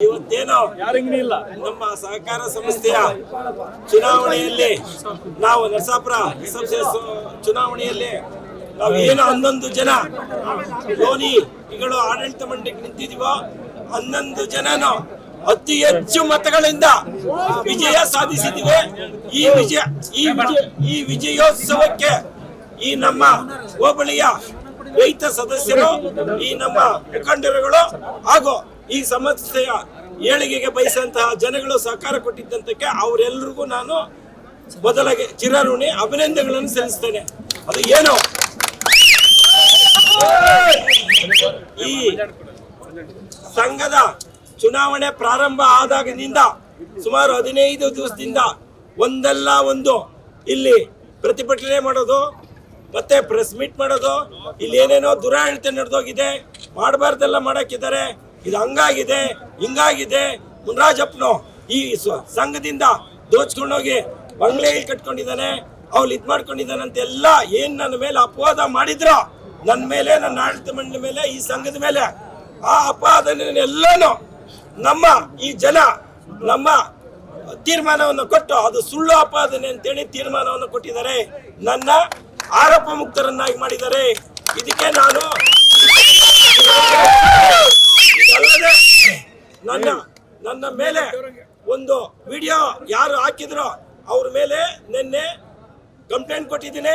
ಇವತ್ತೇನೋ ಇಲ್ಲ ನಮ್ಮ ಸಹಕಾರ ಸಂಸ್ಥೆಯ ಚುನಾವಣೆಯಲ್ಲಿ ನಾವು ನರಸಾಪುರ ಚುನಾವಣೆಯಲ್ಲಿ ನಾವು ಏನು ಹನ್ನೊಂದು ಜನ ಲೋನಿಗಳು ಆಡಳಿತ ಮಂಡಳಿಗೆ ನಿಂತಿದೀವೋ ಹನ್ನೊಂದು ಜನನು ಅತಿ ಹೆಚ್ಚು ಮತಗಳಿಂದ ವಿಜಯ ಸಾಧಿಸಿದಿವೆ. ಈ ವಿಜಯ ಈ ವಿಜಯ ಈ ವಿಜಯೋತ್ಸವಕ್ಕೆ ಈ ನಮ್ಮ ಹೋಬಳಿಯ ರೈತ ಸದಸ್ಯರು ಈ ನಮ್ಮ ಮುಖಂಡರುಗಳು ಹಾಗೂ ಈ ಸಮಸ್ಯೆಯ ಏಳಿಗೆಗೆ ಬಯಸಂತಹ ಜನಗಳು ಸಹಕಾರ ಕೊಟ್ಟಿದ್ದಂತಕ್ಕೆ ಅವರೆಲ್ಲರಿಗೂ ನಾನು ಮೊದಲಿಗೆ ಚಿರಋಣಿ ಅಭಿನಂದನೆಗಳನ್ನು ಸಲ್ಲಿಸ್ತೇನೆ. ಅದು ಏನು? ಈ ಸಂಘದ ಚುನಾವಣೆ ಪ್ರಾರಂಭ ಆದಾಗಿನಿಂದ ಸುಮಾರು ಹದಿನೈದು ದಿವಸದಿಂದ ಒಂದಲ್ಲ ಒಂದು ಇಲ್ಲಿ ಪ್ರತಿಭಟನೆ ಮಾಡೋದು, ಮತ್ತೆ ಪ್ರೆಸ್ ಮೀಟ್ ಮಾಡೋದು, ಇಲ್ಲಿ ಏನೇನೋ ದುರಾಡಳಿತ ನಡೆದೋಗಿದೆ, ಮಾಡಬಾರ್ದೆಲ್ಲ ಮಾಡಕ್ಕಿದ್ದಾರೆ. ಇದು ಹಂಗಾಗಿದೆ, ಹಿಂಗಾಗಿದೆ. ಮುನ್ರಾಜಪ್ಪನು, ಈ ಸಂಘದಿಂದ ದೋಚ್ಕೊಂಡೋಗಿ ಬಂಗ್ಲೆ ಕಟ್ಕೊಂಡಿದ್ದಾನೆ ಅವ್ಳು ಇದು ಮಾಡ್ಕೊಂಡಿದ್ದಾನೆ ಅಂತ ಎಲ್ಲ ಏನ್ ನನ್ನ ಮೇಲೆ ಅಪವಾದ ಮಾಡಿದ್ರು ನನ್ನ ಮೇಲೆ, ನನ್ನ ಆಡಳಿತ ಮಂಡಳಿ ಮೇಲೆ, ಈ ಸಂಘದ ಮೇಲೆ, ಆ ಅಪವಾದನೆಲ್ಲನೂ ನಮ್ಮ ಈ ಜನ, ನಮ್ಮ ತೀರ್ಮಾನವನ್ನು ಕೊಟ್ಟು ಅದು ಸುಳ್ಳು ಅಪಾದನೆ ಅಂತೇಳಿ ತೀರ್ಮಾನವನ್ನು ಕೊಟ್ಟಿದ್ದಾರೆ. ನನ್ನ ಆರೋಪ ಮುಕ್ತರನ್ನಾಗಿ ಮಾಡಿದ್ದಾರೆ. ಇದಕ್ಕೆ ನಾನು ಇದಲ್ಲದೆ ನನ್ನ ನನ್ನ ಮೇಲೆ ಒಂದು ವಿಡಿಯೋ ಯಾರು ಹಾಕಿದ್ರೋ ಅವ್ರ ಮೇಲೆ ನಿನ್ನೆ ಕಂಪ್ಲೇಂಟ್ ಕೊಟ್ಟಿದ್ದೀನಿ.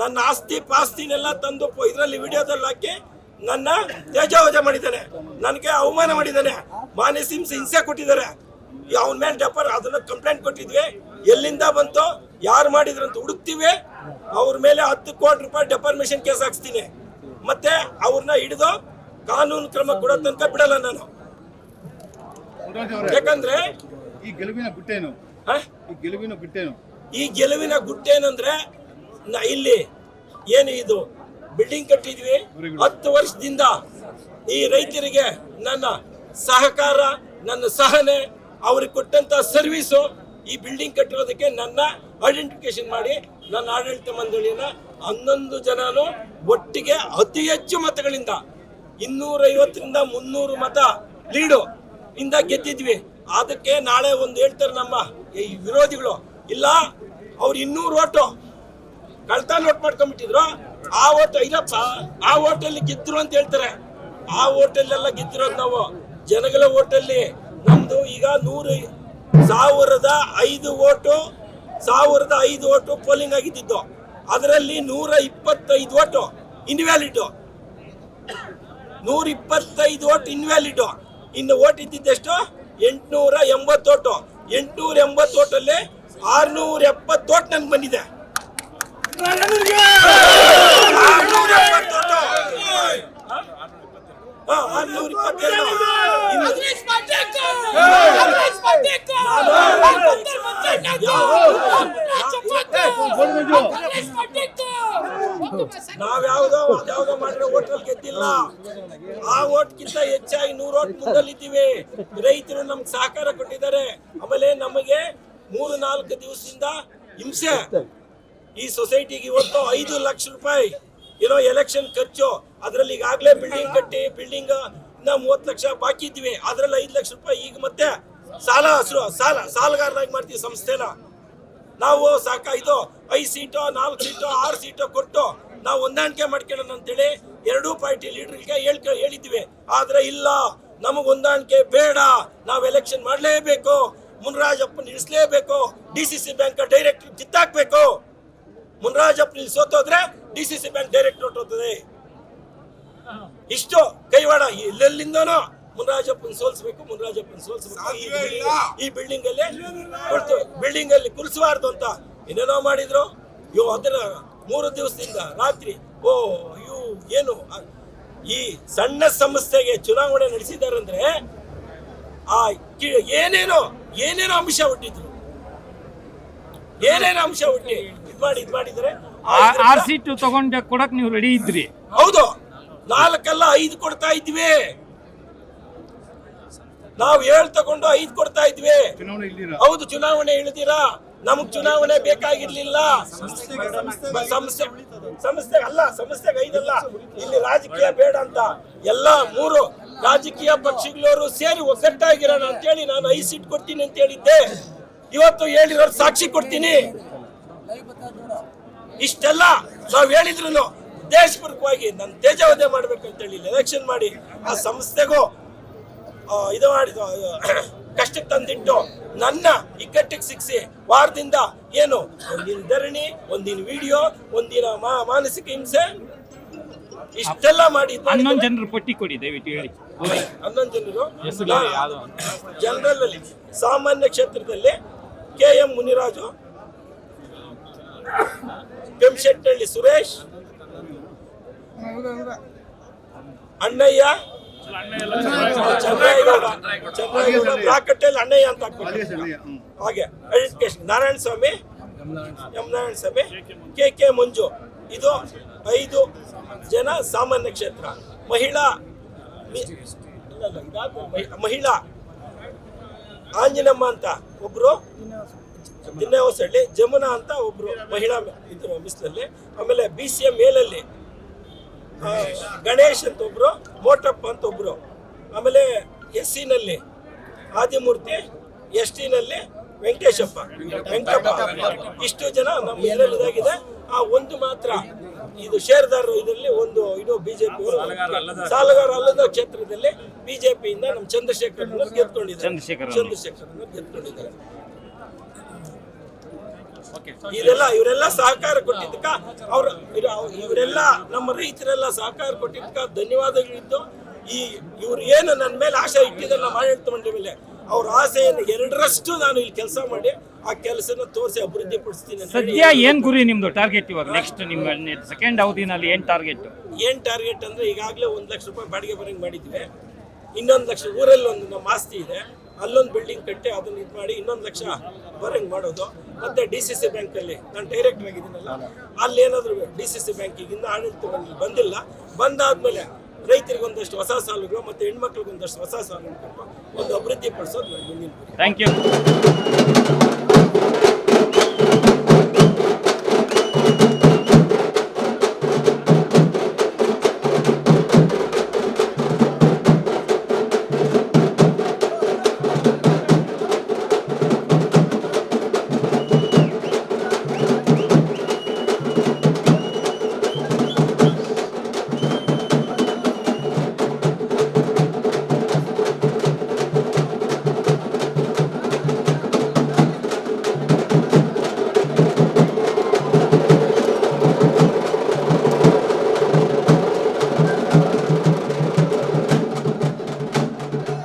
ನನ್ನ ಆಸ್ತಿ ಪಾಸ್ತಿನೆಲ್ಲ ತಂದು ಇದರಲ್ಲಿ ವಿಡಿಯೋದಲ್ಲಿ ಹಾಕಿ ನನ್ನ ತೇಜಾವಜ ಮಾಡಿದ್ದಾನೆ. ನನಗೆ ಅವಮಾನ ಮಾಡಿದ್ದಾನೆ. ಮಾನ್ಯ ಸಿಂಸ್ ಹಿಂಸೆ ಕೊಟ್ಟಿದ್ದಾರೆ. ಅವನ ಮೇಲೆ ಡೆಪಾರ್ ಅದನ್ನ ಕಂಪ್ಲೇಂಟ್ ಕೊಟ್ಟಿದ್ವಿ. ಎಲ್ಲಿಂದ ಬಂತು ಯಾರು ಮಾಡಿದ್ರಂತ ಅಂತ ಹುಡುಕ್ತಿವಿ. ಅವ್ರ ಮೇಲೆ ಹತ್ತು ಕೋಟಿ ರೂಪಾಯಿ ಡೆಪಾರ್ಮೇಶನ್ ಕೇಸ್ ಹಾಕ್ಸ್ತೀನಿ. ಮತ್ತೆ ಅವ್ರನ್ನ ಹಿಡಿದು ಕಾನೂನು ಕ್ರಮ ಕೊಡೋ ತನಕ ಬಿಡಲ್ಲ ನಾನು. ಯಾಕಂದ್ರೆ ಈ ಗೆಲುವಿನ ಗುಟ್ಟೇನು? ಈ ಗೆಲುವಿನ ಗುಟ್ಟೇನು? ಈ ಗೆಲುವಿನ ಗುಟ್ಟೇನಂದ್ರೆ ಇಲ್ಲಿ ಏನು ಇದು ಬಿಲ್ಡಿಂಗ್ ಕಟ್ಟಿದ್ವಿ? ಹತ್ತು ವರ್ಷದಿಂದ ಈ ರೈತರಿಗೆ ನನ್ನ ಸಹಕಾರ ನನ್ನ ಸಹನೆ ಅವ್ರಿಗೆ ಕೊಟ್ಟಂತ ಸರ್ವಿಸು ಈ ಬಿಲ್ಡಿಂಗ್ ಕಟ್ಟಿರೋದಕ್ಕೆ ನನ್ನ ಐಡೆಂಟಿಫಿಕೇಶನ್ ಮಾಡಿ ನನ್ನ ಆಡಳಿತ ಮಂಡಳಿಯನ್ನ ಹನ್ನೊಂದು ಜನನು ಒಟ್ಟಿಗೆ ಅತಿ ಹೆಚ್ಚು ಮತಗಳಿಂದ ಇನ್ನೂರೈವತ್ತರಿಂದ ಮುನ್ನೂರು ಮತ ಲೀಡು ಇಂದ ಗೆದ್ದಿದ್ವಿ. ಅದಕ್ಕೆ ನಾಳೆ ಒಂದು ಹೇಳ್ತಾರೆ ನಮ್ಮ ಈ ವಿರೋಧಿಗಳು ಇಲ್ಲ ಅವ್ರು ಇನ್ನೂರು ಓಟು. ಕಳ್ತ ನೋಟ್ ಮಾಡ್ಕೊಂಡ್ಬಿಟ್ಟಿದ್ರು. ಆ ಓಟ್ ಐರಪ್ಪ, ಆ ಓಟಲ್ಲಿ ಗೆದ್ರು ಅಂತ ಹೇಳ್ತಾರೆ. ಆ ಓಟಲ್ಲೆಲ್ಲ ಗೆದ್ದಿರೋದು ನಾವು. ಜನಗಳ ಓಟಲ್ಲಿ ನಮ್ದು ಈಗ ನೂರು ಸಾವಿರದ ಐದು ಓಟು ಸಾವಿರದ ಐದು ಓಟು ಪೋಲಿಂಗ್ ಆಗಿದ್ದಿದ್ದು ಅದರಲ್ಲಿ ನೂರ ಇಪ್ಪತ್ತೈದು ಓಟು ಇನ್ವ್ಯಾಲಿಡ್ ನೂರ ಇಪ್ಪತ್ತೈದು ಓಟ್ ಇನ್ವ್ಯಾಲಿಡ್ ಇನ್ನು ಓಟ್ ಇದ್ದಿದ್ದೆಷ್ಟು ಎಂಟುನೂರ ಎಂಬತ್ತು ಓಟು ಎಂಟುನೂರ ಎಂಬತ್ತು ಓಟಲ್ಲಿ ಆರ್ನೂರ ಎಪ್ಪತ್ತು ಓಟ್ ನನ್ಗೆ ಬಂದಿದೆ ಆರ್ನೂರ ಎಪ್ಪತ್ತು ಓಟು ಹಾ, ಆರ್ನೂರ ಇಪ್ಪತ್ತೆರಡು ಇನ್ನು ನಾವ್ಯಾವ್ದೋ ಅದ್ಯಾವ್ದೋ ಮಾಡಿರೋ ಓಟಲ್ಲಿ ಗೆದ್ದಿಲ್ಲ ಆ ಓಟ್ಗಿಂತ ಹೆಚ್ಚಾಗಿ ನೂರೋಟ್ ಓಟ್ ಮುಂದಲ್ಲಿದ್ದೀವಿ ರೈತರು ನಮ್ಗೆ ಸಹಕಾರ ಕೊಟ್ಟಿದ್ದಾರೆ ಆಮೇಲೆ ನಮಗೆ ಮೂರು ನಾಲ್ಕು ದಿವಸದಿಂದ ಹಿಂಸೆ. ಈ ಸೊಸೈಟಿಗೆ ಇವತ್ತು ಐದು ಲಕ್ಷ ರೂಪಾಯಿ ಏನೋ ಎಲೆಕ್ಷನ್ ಖರ್ಚು, ಅದರಲ್ಲಿ ಈಗಾಗಲೇ ಬಿಲ್ಡಿಂಗ್ ಕಟ್ಟಿ ಬಿಲ್ಡಿಂಗ್ ಇನ್ನ ಮೂವತ್ತು ಲಕ್ಷ ಬಾಕಿ ಇದ್ವಿ ಅದ್ರಲ್ಲಿ ಐದು ಲಕ್ಷ ರೂಪಾಯಿ ಈಗ ಮತ್ತೆ ಸಾಲ ಹಸಿರು ಸಾಲ ಸಾಲಗಾರನಾಗಿ ಮಾಡ್ತೀವಿ ಸಂಸ್ಥೆನ. ನಾವು ಸಾಕ ಇದು ಐದು ಸೀಟು, ನಾಲ್ಕು ಸೀಟು, ಆರು ಸೀಟು ಕೊಟ್ಟು ನಾವು ಹೊಂದಾಣಿಕೆ ಮಾಡ್ಕೊಳ್ಳೋಣ ಅಂತೇಳಿ ಎರಡೂ ಪಾರ್ಟಿ ಲೀಡರ್ಗೆ ಹೇಳ್ಕ ಹೇಳಿದ್ವಿ ಆದ್ರೆ ಇಲ್ಲ, ನಮಗ್ ಹೊಂದಾಣಿಕೆ ಬೇಡ. ನಾವು ಎಲೆಕ್ಷನ್ ಮಾಡಲೇಬೇಕು. Munirajappa ನಿಲ್ಲಿಸಲೇಬೇಕು D C C bank director ಕಿತ್ತಾಕ್ಬೇಕು ಮುನ್ರಾಜಪ್ಪ ಇಲ್ಲಿ ಸೋತೋದ್ರೆ D C C bank direct ಹೊರಟೋಗ್ತದೆ ಇಷ್ಟು ಕೈವಾಡ. ಎಲ್ಲೆಲ್ಲಿಂದನೋ ಮುನ್ರಾಜಪ್ಪನ್ ಸೋಲ್ಸ್ಬೇಕು ಮುನ್ರಾಜಪ್ಪನ್ ಸೋಲ್ಸ್ಬೇಕು ಈ ಬಿಲ್ಡಿಂಗ್ ಅಲ್ಲಿ ಬಿಲ್ಡಿಂಗ್ ಅಲ್ಲಿ ಕುಲ್ಸಬಾರ್ದು ಅಂತ ಏನೇನೋ ಮಾಡಿದ್ರು. ಇವು ಅದರ ಮೂರು ದಿವಸದಿಂದ ರಾತ್ರಿ ಓ ಅಯ್ಯೋ ಏನು? ಈ ಸಣ್ಣ ಸಂಸ್ಥೆಗೆ ಚುನಾವಣೆ ನಡೆಸಿದಾರಂದ್ರೆ ಆ ಏನೇನೋ ಏನೇನೋ ಅಂಶ ಹುಟ್ಟಿದ್ರು. ಏನೇನೋ ಅಂಶ ಹುಟ್ಟಿ ಇದ್ ಮಾಡಿ ಇದ್ ಮಾಡಿದ್ರೆ ಆ ಆರ್ ಸೀಟು ತಗೊಂಡ ಕೊಡಕ್ ನೀವು ರೆಡಿ ಇದ್ರಿ. ಹೌದು. ನಾಲ್ಕಲ್ಲ ಐದು ಕೊಡ್ತಾ ಇದ್ವಿ. ನಾವು ಏಳು ತಗೊಂಡು ಐದು ಕೊಡ್ತಾ ಇದ್ವಿ. ಹೌದು ಚುನಾವಣೆ ಇಳಿದಿರಾ ನಮಗ್ ಚುನಾವಣೆ ಬೇಕಾಗಿರ್ಲಿಲ್ಲ. ಸಂಸ್ಥೆ ಸಂಸ್ಥೆ ಅಲ್ಲ ಸಂಸ್ಥೆಗೆ ಐದಲ್ಲ. ಇಲ್ಲಿ ರಾಜಕೀಯ ಬೇಡ ಅಂತ. ಎಲ್ಲಾ ಮೂರು ರಾಜಕೀಯ ಪಕ್ಷಗಳವರು ಸೇರಿ ಒಗ್ಗಟ್ಟಾಗಿರೋಣ ಅಂತೇಳಿ ನಾನು ಐದು ಸೀಟ್ ಕೊಡ್ತೀನಿ ಅಂತ ಹೇಳಿದ್ದೆ ಇವತ್ತು ಹೇಳಿರೋರು ಸಾಕ್ಷಿ ಕೊಡ್ತೀನಿ. ಇಷ್ಟೆಲ್ಲ ನಾವ್ ಹೇಳಿದ್ರು ದೇಶಪೂರ್ವಕವಾಗಿ ನನ್ನ ತೇಜವಧೆ ಮಾಡ್ಬೇಕಂತ ಹೇಳಿ ಎಲೆಕ್ಷನ್ ಮಾಡಿ ಆ ಸಂಸ್ಥೆಗೂ ಇದು ಮಾಡಿ ಕಷ್ಟಕ್ಕೆ ತಂದಿಟ್ಟು ನನ್ನ ಇಕ್ಕಟ್ಟಿಗೆ ಸಿಕ್ಸಿ ವಾರದಿಂದ ಏನು ಒಂದಿನ ಧರಣಿ ಒಂದಿನ ವಿಡಿಯೋ ಒಂದಿನ ಮಾ- ಮಾನಸಿಕ ಹಿಂಸೆ ಇಷ್ಟೆಲ್ಲ ಮಾಡಿ ಹನ್ನೊಂದು ಜನರು ಪಟ್ಟಿ ಕೊಡಿ ದಯವಿಟ್ಟು ಹೇಳಿ. ಹನ್ನೊಂದು ಜನರು? ಜನರಲ್ ಅಲ್ಲಿ ಸಾಮಾನ್ಯ ಕ್ಷೇತ್ರದಲ್ಲಿ ಕೆ ಎಂ ಮುನಿರಾಜು ಕೆಂಶೆಟ್ಟಳ್ಳಿ ಸುರೇಶ್, ಅಣ್ಣಯ್ಯ ಚಂದ್ರಯ್ಯಗೌಡ ಬ್ರಾಕಟ್ಟಲ್ಲಿ ಅಣ್ಣಯ್ಯ ಅಂತ ಹಾಗೆ education Narayana Swamy, M Narayana Swamy, K K Manju. ಇದು ಐದು ಜನ ಸಾಮಾನ್ಯ ಕ್ಷೇತ್ರ. ಮಹಿಳಾ ಮಹಿಳಾ. ಆಂಜನಮ್ಮ ಅಂತ ಒಬ್ರು ದಿನ್ನೇ ಹೊಸಳ್ಳಿ ಜಮುನಾ ಅಂತ ಒಬ್ರು ಮಹಿಳಾ ಇದ್ರು ಮಿಸ್ನಲ್ಲಿ ಆಮೇಲೆ ಬಿ ಸಿ ಎಂ ಮೇಲಲ್ಲಿ ಗಣೇಶ್ ಅಂತ ಒಬ್ರು ಮೋಟಪ್ಪ ಅಂತ ಒಬ್ರು, ಆಮೇಲೆ ಎಸ್ ಸಿನಲ್ಲಿ ಆದಿಮೂರ್ತಿ ಎಸ್ನಲ್ಲಿ ವೆಂಕಟೇಶಪ್ಪ. ವೆಂಕಟಪ್ಪ. ಇಷ್ಟು ಜನ ನಮ್ಮ ಇದರಲ್ಲಿ ಇದಾಗಿದೆ ಆ ಒಂದು ಮಾತ್ರ ಇದು ಷೇರ್ದಾರರು ಇದರಲ್ಲಿ ಒಂದು ಇದು ಬಿಜೆಪಿ ಸಾಲಗಾರ ಅಲ್ಲದ ಕ್ಷೇತ್ರದಲ್ಲಿ ಬಿಜೆಪಿಯಿಂದ ನಮ್ಮ ಚಂದ್ರಶೇಖರ್ ಗೆದ್ಕೊಂಡಿದ್ದಾರೆ. ಚಂದ್ರಶೇಖರ್ ಗೆದ್ಕೊಂಡಿದ್ದಾರೆ. ಇದೆಲ್ಲ ಇವರೆಲ್ಲ ಸಹಕಾರ ಕೊಟ್ಟಿದ್ದಕ್ಕ ಅವ್ರ ಇವರೆಲ್ಲ ನಮ್ಮ ರೈತರೆಲ್ಲ ಸಹಕಾರ ಕೊಟ್ಟಿದ್ದಕ್ಕ ಧನ್ಯವಾದಗಳಿದ್ದು ಈ ಇವ್ರು ಏನು ನನ್ನ ಮೇಲೆ ಆಶೆ ಇಟ್ಟಿದ್ದಲ್ಲ ಆಡಳಿತ ಮಂಡಳಿ ಮೇಲೆ ಅವ್ರ ಆಸೆಯನ್ನು ಎರಡರಷ್ಟು ನಾನು ಇಲ್ಲಿ ಕೆಲಸ ಮಾಡಿ ಆ ಕೆಲಸನ ತೋರಿಸಿ ಅಭಿವೃದ್ಧಿ ಪಡಿಸ್ತೀನಿ ಅಂತ ಹೇಳಿ. ಸದ್ಯ ಏನ್ ಗುರಿ ನಿಮ್ದು ಟಾರ್ಗೆಟ್ ಇವಾಗ? ನೆಕ್ಸ್ಟ್ ನಿಮ್ಮ ಸೆಕೆಂಡ್ ಅವಧಿನಲ್ಲಿ ಏನ್ ಟಾರ್ಗೆಟ್ ಏನ್ ಟಾರ್ಗೆಟ್ ಅಂದ್ರೆ ಈಗಾಗಲೇ ಒಂದ್ ಲಕ್ಷ ರೂಪಾಯಿ ಬಾಡಿಗೆ ಬರಂಗ್ ಮಾಡಿದ್ವಿ ಇನ್ನೊಂದು ಲಕ್ಷ ಊರಲ್ಲಿ ಒಂದು ನಮ್ಮ ಆಸ್ತಿ ಇದೆ. ಅಲ್ಲೊಂದು ಬಿಲ್ಡಿಂಗ್ ಕಟ್ಟಿ ಅದನ್ನ ಇದು ಮಾಡಿ ಇನ್ನೊಂದು ಲಕ್ಷ ಬರಂಗ್ ಮಾಡೋದು. ಮತ್ತೆ ಡಿ ಸಿ ಸಿ ಬ್ಯಾಂಕಲ್ಲಿ ನಾನು ಡೈರೆಕ್ಟರ್ ಆಗಿದ್ದೀನಲ್ಲ ಅಲ್ಲಿ ಏನಾದ್ರು ಡಿ ಸಿ ಸಿ ಬ್ಯಾಂಕಿಗಿಂದ ಆಡಳಿತ ಮಂಡಳಿ ಬಂದಿಲ್ಲ. ಬಂದಾದ್ಮೇಲೆ ರೈತರಿಗೆ ಒಂದಷ್ಟು ಹೊಸ ಸಾಲಗಳು ಮತ್ತೆ ಹೆಣ್ಮಕ್ಳಿಗೆ ಒಂದಷ್ಟು ಹೊಸ ಸಾಲಗಳು ಕೊಟ್ಟು ಒಂದು ಅಭಿವೃದ್ಧಿ ಪಡಿಸೋದು ನನ್ನ ಮುಂದಿನ ಗುರಿ. Thank you